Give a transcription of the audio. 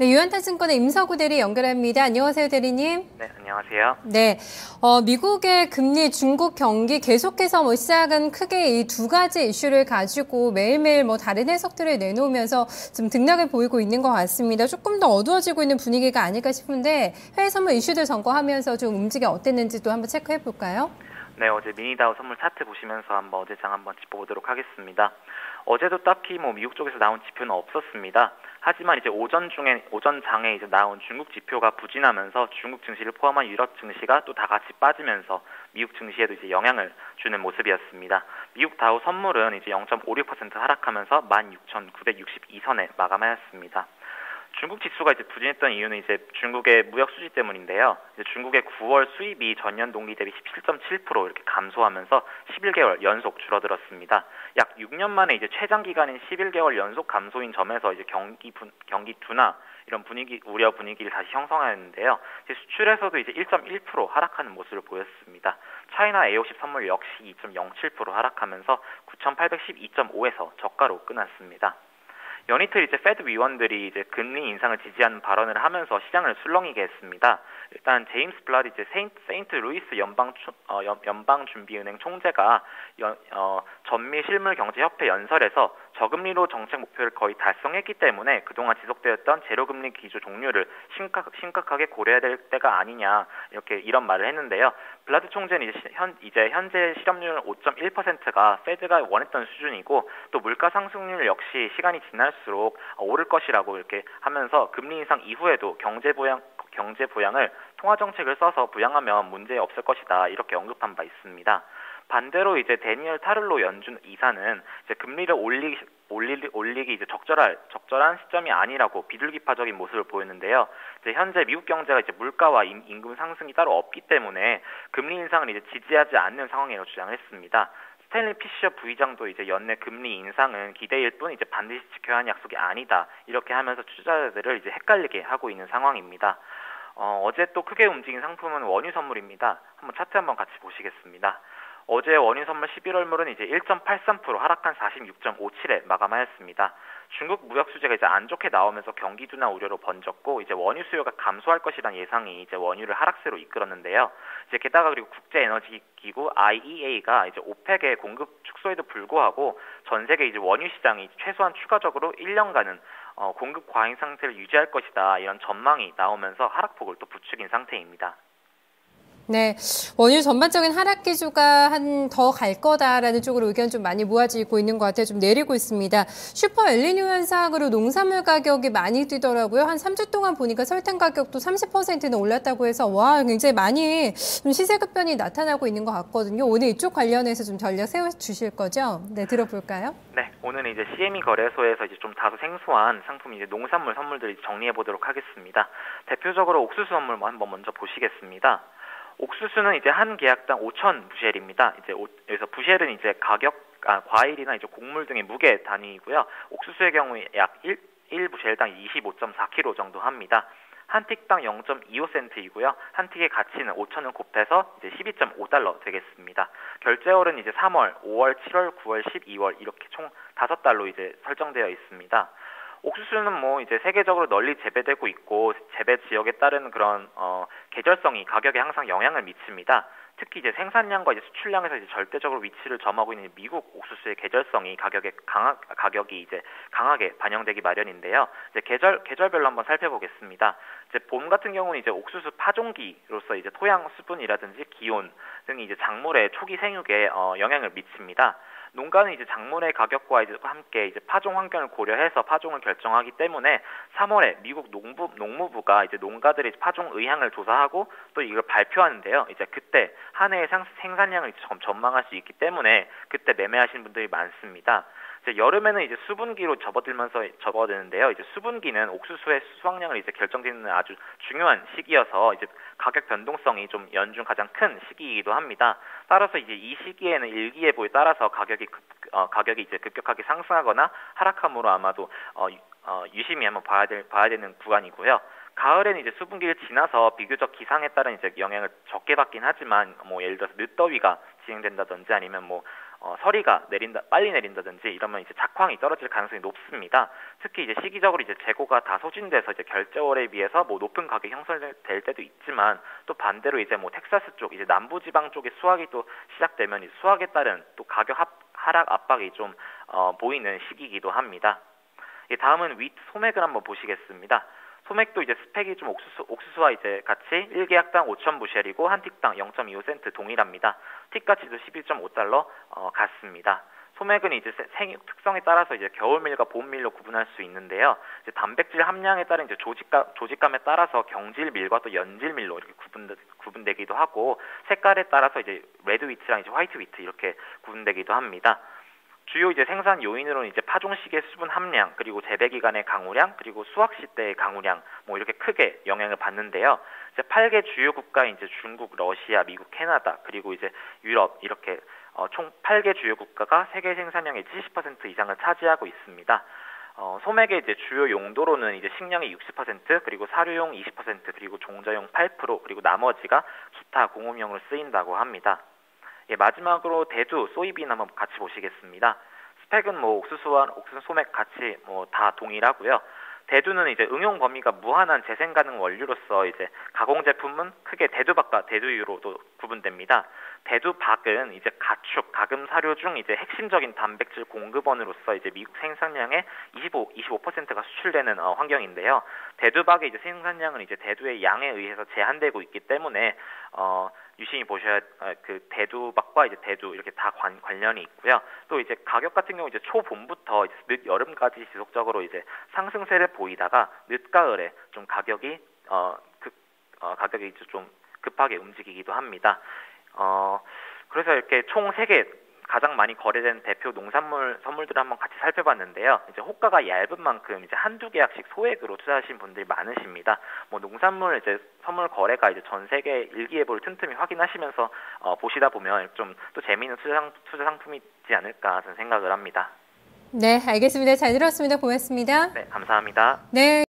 네, 유한타증권의 임서구 대리 연결합니다. 안녕하세요, 대리님. 네, 안녕하세요. 네, 어, 미국의 금리, 중국 경기 계속해서 뭐 시작은 크게 이 두 가지 이슈를 가지고 매일매일 뭐 다른 해석들을 내놓으면서 좀 등락을 보이고 있는 것 같습니다. 조금 더 어두워지고 있는 분위기가 아닐까 싶은데 해외 선물 이슈들 점검하면서 좀 움직이 어땠는지도 한번 체크해 볼까요? 네, 어제 미니다우 선물 차트 보시면서 한번 어제장 한번 짚어보도록 하겠습니다. 어제도 딱히 뭐 미국 쪽에서 나온 지표는 없었습니다. 하지만 이제 오전 중에 오전 장에 이제 나온 중국 지표가 부진하면서 중국 증시를 포함한 유럽 증시가 또 다 같이 빠지면서 미국 증시에도 이제 영향을 주는 모습이었습니다. 미국 다우 선물은 이제 0.56% 하락하면서 16,962선에 마감하였습니다. 중국 지수가 이제 부진했던 이유는 이제 중국의 무역 수지 때문인데요. 이제 중국의 9월 수입이 전년 동기 대비 17.7% 이렇게 감소하면서 11개월 연속 줄어들었습니다. 약 6년 만에 이제 최장 기간인 11개월 연속 감소인 점에서 이제 경기 분, 경기 둔화 이런 분위기 우려 분위기를 다시 형성하였는데요. 이제 수출에서도 이제 1.1% 하락하는 모습을 보였습니다. 차이나 A50 선물 역시 2.07% 하락하면서 9,812.5에서 저가로 끝났습니다. 연이틀 이제 페드 위원들이 이제 금리 인상을 지지하는 발언을 하면서 시장을 술렁이게 했습니다. 일단 제임스 블라드 이제 세인트, 세인트 루이스 연방 어, 연방 준비은행 총재가 연, 어, 전미 실물 경제 협회 연설에서 저금리로 정책 목표를 거의 달성했기 때문에 그동안 지속되었던 제로금리 기조 종료를 심각, 심각하게 고려해야 될 때가 아니냐 이렇게 이런 말을 했는데요. 블라드 총재는 이제, 현, 이제 현재 실업률 5.1%가 페드가 원했던 수준이고 또 물가 상승률 역시 시간이 지날수록 오를 것이라고 이렇게 하면서 금리 인상 이후에도 경제 보양 경제 부양을 통화 정책을 써서 부양하면 문제 없을 것이다 이렇게 언급한 바 있습니다. 반대로 이제 데니얼 타를로 연준 이사는 이제 금리를 올리 올리, 올리기 이제 적절할 적절한 시점이 아니라고 비둘기파적인 모습을 보였는데요. 이제 현재 미국 경제가 이제 물가와 임, 금 상승이 따로 없기 때문에 금리 인상을 이제 지지하지 않는 상황이라고 주장을 했습니다. 스탠리 피셔 부의장도 이제 연내 금리 인상은 기대일 뿐 이제 반드시 지켜야 하는 약속이 아니다 이렇게 하면서 투자자들을 이제 헷갈리게 하고 있는 상황입니다. 어, 어제 또 크게 움직인 상품은 원유 선물입니다. 한번 차트 한번 같이 보시겠습니다. 어제 원유 선물 11월물은 이제 1.83% 하락한 46.57에 마감하였습니다. 중국 무역 수제가 이제 안 좋게 나오면서 경기 둔화 우려로 번졌고 이제 원유 수요가 감소할 것이라는 예상이 이제 원유를 하락세로 이끌었는데요. 이제 게다가 그리고 국제 에너지 기구 IEA가 이제 오펙의 공급 축소에도 불구하고 전 세계 이제 원유 시장이 최소한 추가적으로 1년간은 어, 공급 과잉 상태를 유지할 것이다 이런 전망이 나오면서 하락폭을 또 부추긴 상태입니다. 네, 원유 전반적인 하락 기조가 한 더 갈 거다라는 쪽으로 의견 좀 많이 모아지고 있는 것 같아요. 좀 내리고 있습니다. 슈퍼 엘리뇨 현상으로 농산물 가격이 많이 뛰더라고요. 한 3주 동안 보니까 설탕 가격도 30%는 올랐다고 해서 와 굉장히 많이 좀 시세 급변이 나타나고 있는 것 같거든요. 오늘 이쪽 관련해서 좀 전략 세워 주실 거죠? 네, 들어볼까요? 네, 오늘 이제 CME 거래소에서 이제 좀 다소 생소한 상품 이제 농산물 선물들 정리해 보도록 하겠습니다. 대표적으로 옥수수 선물 한번 먼저 보시겠습니다. 옥수수는 이제 한 계약당 5천 부셸입니다. 이제 여기서 부셸은 이제 가격 아, 과일이나 이제 곡물 등의 무게 단위이고요. 옥수수의 경우에 약 1, 1부셸당 25.4kg 정도 합니다. 한 틱당 0.25센트이고요. 한 틱의 가치는 5천원 곱해서 이제 12.5달러 되겠습니다. 결제월은 이제 3월, 5월, 7월, 9월, 12월 이렇게 총 5달로 이제 설정되어 있습니다. 옥수수는 뭐 이제 세계적으로 널리 재배되고 있고 재배 지역에 따른 그런 어 계절성이 가격에 항상 영향을 미칩니다. 특히 이제 생산량과 이제 수출량에서 이제 절대적으로 위치를 점하고 있는 미국 옥수수의 계절성이 가격에 강하 가격이 이제 강하게 반영되기 마련인데요. 이제 계절 계절별로 한번 살펴보겠습니다. 이제 봄 같은 경우는 이제 옥수수 파종기로서 이제 토양 수분이라든지 기온 등이 이제 작물의 초기 생육에 어, 영향을 미칩니다. 농가는 이제 작물의 가격과 이제 함께 이제 파종 환경을 고려해서 파종을 결정하기 때문에 3월에 미국 농부 농무부가 이제 농가들의 파종 의향을 조사하고 또 이걸 발표하는데요. 이제 그때 한 해의 생산량을 전망할 수 있기 때문에 그때 매매하시는 분들이 많습니다. 이제 여름에는 이제 수분기로 접어들면서 접어드는데요. 이제 수분기는 옥수수의 수확량을 이제 결정짓는 아주 중요한 시기여서 이제 가격 변동성이 좀 연중 가장 큰 시기이기도 합니다. 따라서 이제 이 시기에는 일기예보에 따라서 가격이 급, 어, 가격이 이제 급격하게 상승하거나 하락함으로 아마도 어, 어, 유심히 한번 봐야 될 봐야 되는 구간이고요. 가을에는 이제 수분기를 지나서 비교적 기상에 따른 이제 영향을 적게 받긴 하지만 뭐 예를 들어서 늦더위가 진행된다든지 아니면 뭐 어, 서리가 내린다 빨리 내린다든지 이러면 이제 작황이 떨어질 가능성이 높습니다. 특히 이제 시기적으로 이제 재고가 다 소진돼서 이제 결제월에 비해서 뭐 높은 가격 형성될 때도 있지만 또 반대로 이제 뭐 텍사스 쪽 이제 남부 지방 쪽에 수확이 또 시작되면 수확에 따른 또 가격 합, 하락 압박이 좀 어, 보이는 시기이기도 합니다. 예, 다음은 윗 소맥을 한번 보시겠습니다. 소맥도 이제 스펙이 좀 옥수수, 옥수수와 이제 같이 1계약당 5,000부쉘이고 한 틱당 0.25센트 동일합니다. 틱가치도 11.5달러 어, 같습니다. 소맥은 이제 생 특성에 따라서 이제 겨울밀과 봄밀로 구분할 수 있는데요. 이제 단백질 함량에 따른 이제 조직감 조직감에 따라서 경질밀과 또 연질밀로 이렇게 구분 구분되기도 하고 색깔에 따라서 이제 레드 위트랑 이제 화이트 위트 이렇게 구분되기도 합니다. 주요 이제 생산 요인으로는 이제 파종 시기의 수분 함량, 그리고 재배 기간의 강우량, 그리고 수확 시때의 강우량, 뭐 이렇게 크게 영향을 받는데요. 이제 8개 주요 국가 이제 중국, 러시아, 미국, 캐나다, 그리고 이제 유럽 이렇게 어, 총 8개 주요 국가가 세계 생산량의 70% 이상을 차지하고 있습니다. 어, 소맥의 이제 주요 용도로는 이제 식량의 60% 그리고 사료용 20% 그리고 종자용 8% 그리고 나머지가 기타 공업용으로 쓰인다고 합니다. 예, 마지막으로 대두, 소이빈 한번 같이 보시겠습니다. 스펙은 뭐 옥수수와 옥수수 소맥 같이 뭐 다 동일하고요. 대두는 이제 응용 범위가 무한한 재생 가능 원료로서 이제 가공 제품은 크게 대두박과 대두유로도 구분됩니다. 대두박은 이제 가축, 가금 사료 중 이제 핵심적인 단백질 공급원으로서 이제 미국 생산량의 25 25%가 수출되는 어, 환경인데요. 대두박의 이제 생산량은 이제 대두의 양에 의해서 제한되고 있기 때문에 어 유심히 보셔야 어, 그 대두박과 이제 대두 이렇게 다 관, 관련이 있고요. 또 이제 가격 같은 경우 이제 초봄부터 늦 여름까지 지속적으로 이제 상승세를 보이다가 늦가을에 좀 가격이 어, 급, 어 가격이 좀 급하게 움직이기도 합니다. 어, 그래서 이렇게 총 3개 가장 많이 거래된 대표 농산물 선물들을 한번 같이 살펴봤는데요. 이제 호가가 얇은 만큼 이제 한두 계약씩 소액으로 투자하신 분들이 많으십니다. 뭐 농산물 이제 선물 거래가 이제 전 세계 일기예보를 틈틈이 확인하시면서 어, 보시다 보면 좀 또 재미있는 투자, 상, 투자 상품이지 않을까 저는 생각을 합니다. 네, 알겠습니다. 잘 들었습니다. 고맙습니다. 네, 감사합니다. 네.